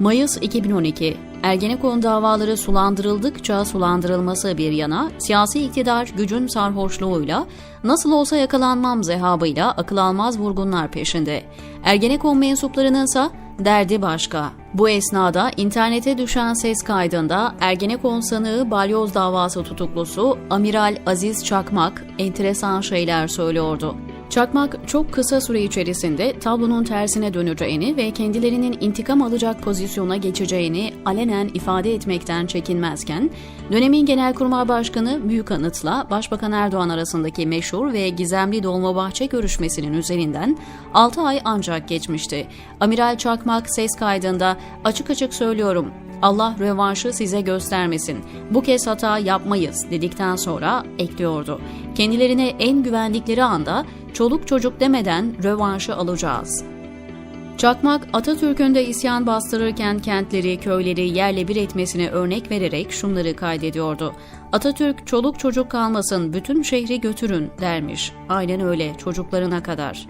Mayıs 2012 Ergenekon davaları sulandırıldıkça sulandırılması bir yana, siyasi iktidar gücün sarhoşluğuyla, nasıl olsa yakalanmam zehabıyla akıl almaz vurgunlar peşinde. Ergenekon mensuplarının ise derdi başka. Bu esnada internete düşen ses kaydında Ergenekon sanığı balyoz davası tutuklusu Amiral Aziz Çakmak enteresan şeyler söylüyordu. Çakmak çok kısa süre içerisinde tablonun tersine döneceğini ve kendilerinin intikam alacak pozisyona geçeceğini alenen ifade etmekten çekinmezken, dönemin Genelkurmay Başkanı Büyükanıt'la Başbakan Erdoğan arasındaki meşhur ve gizemli Dolmabahçe görüşmesinin üzerinden 6 ay ancak geçmişti. Amiral Çakmak ses kaydında açık açık söylüyorum Allah rövanşı size göstermesin. Bu kez hata yapmayız dedikten sonra ekliyordu. Kendilerine en güvendikleri anda çoluk çocuk demeden rövanşı alacağız. Çakmak, Atatürk'ün de isyan bastırırken kentleri, köyleri yerle bir etmesine örnek vererek şunları kaydediyordu. Atatürk, çoluk çocuk kalmasın, bütün şehri götürün dermiş. Aynen öyle, çocuklarına kadar.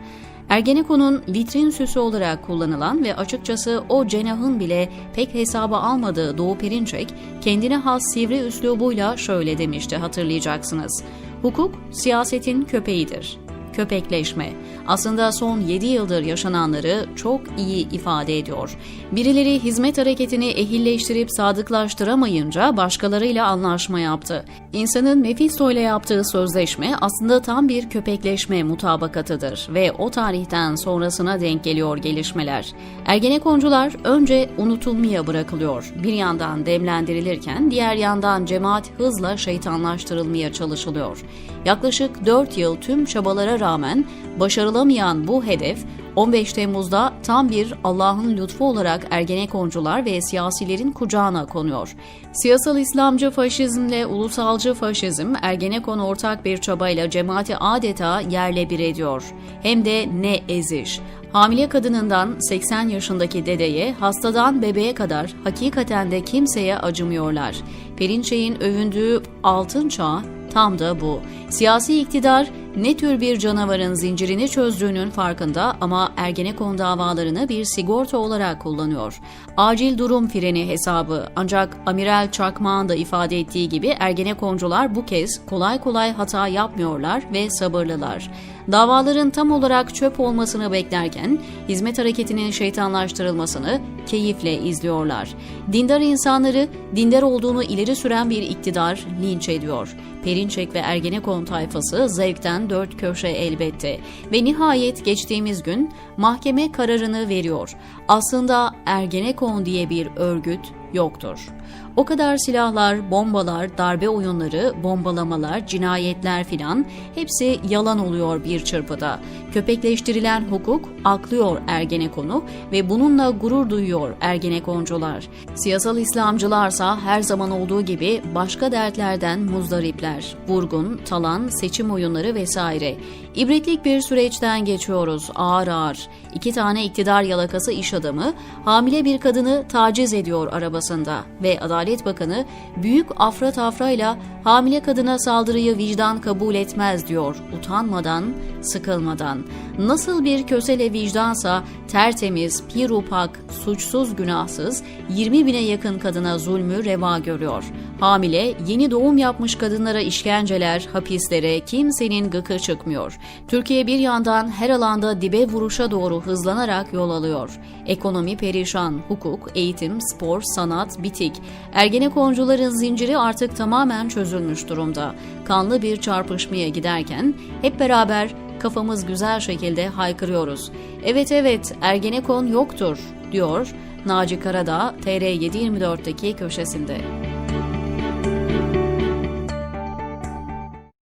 Ergenekon'un vitrin süsü olarak kullanılan ve açıkçası o cenahın bile pek hesaba almadığı Doğu Perinçek, kendine has sivri üslubuyla şöyle demişti hatırlayacaksınız. Hukuk, siyasetin köpeğidir köpekleşme. Aslında son 7 yıldır yaşananları çok iyi ifade ediyor. Birileri hizmet hareketini ehilleştirip sadıklaştıramayınca başkalarıyla anlaşma yaptı. İnsanın Mephisto ile yaptığı sözleşme aslında tam bir köpekleşme mutabakatıdır ve o tarihten sonrasına denk geliyor gelişmeler. Ergenekoncular önce unutulmaya bırakılıyor. Bir yandan demlendirilirken diğer yandan cemaat hızla şeytanlaştırılmaya çalışılıyor. Yaklaşık 4 yıl tüm çabalara rağmen başarılamayan bu hedef 15 Temmuz'da tam bir Allah'ın lütfu olarak Ergenekoncular ve siyasilerin kucağına konuyor. Siyasal İslamcı faşizmle ulusalcı faşizm Ergenekon ortak bir çabayla cemaati adeta yerle bir ediyor. Hem de ne eziş. Hamile kadınından 80 yaşındaki dedeye, hastadan bebeğe kadar hakikaten de kimseye acımıyorlar. Perinçey'in övündüğü altın çağ tam da bu. Siyasi iktidar ne tür bir canavarın zincirini çözdüğünün farkında ama Ergenekon davalarını bir sigorta olarak kullanıyor. Acil durum freni hesabı ancak Amiral Çakmağ'ın da ifade ettiği gibi Ergenekoncular bu kez kolay kolay hata yapmıyorlar ve sabırlılar. Davaların tam olarak çöp olmasını beklerken hizmet hareketinin şeytanlaştırılmasını keyifle izliyorlar. Dindar insanları dindar olduğunu ileri süren bir iktidar linç ediyor. Perinçek ve Ergenekon tayfası zevkten dört köşe elbette. Ve nihayet geçtiğimiz gün mahkeme kararını veriyor. Aslında Ergenekon diye bir örgüt yoktur. O kadar silahlar, bombalar, darbe oyunları, bombalamalar, cinayetler filan hepsi yalan oluyor bir çırpıda. Köpekleştirilen hukuk aklıyor Ergenekon'u ve bununla gurur duyuyor Ergenekoncular. Siyasal İslamcılarsa her zaman olduğu gibi başka dertlerden muzdaripler. Vurgun, talan, seçim oyunları vesaire. İbretlik bir süreçten geçiyoruz ağır ağır. İki tane iktidar yalakası iş adamı hamile bir kadını taciz ediyor arabasında ve Adalet Bakanı büyük afra tafrayla hamile kadına saldırıyı vicdan kabul etmez diyor utanmadan, sıkılmadan. Nasıl bir kösele vicdansa tertemiz, pirupak, suçsuz günahsız 20 bine yakın kadına zulmü reva görüyor. Hamile, yeni doğum yapmış kadınlara işkenceler, hapislere kimsenin gıkı çıkmıyor. Türkiye bir yandan her alanda dibe vuruşa doğru hızlanarak yol alıyor. Ekonomi perişan, hukuk, eğitim, spor, sanat bitik. Ergenekoncuların zinciri artık tamamen çözülmüş durumda. Kanlı bir çarpışmaya giderken hep beraber kafamız güzel şekilde haykırıyoruz. Evet evet Ergenekon yoktur diyor Naci Karadağ TR724'deki köşesinde.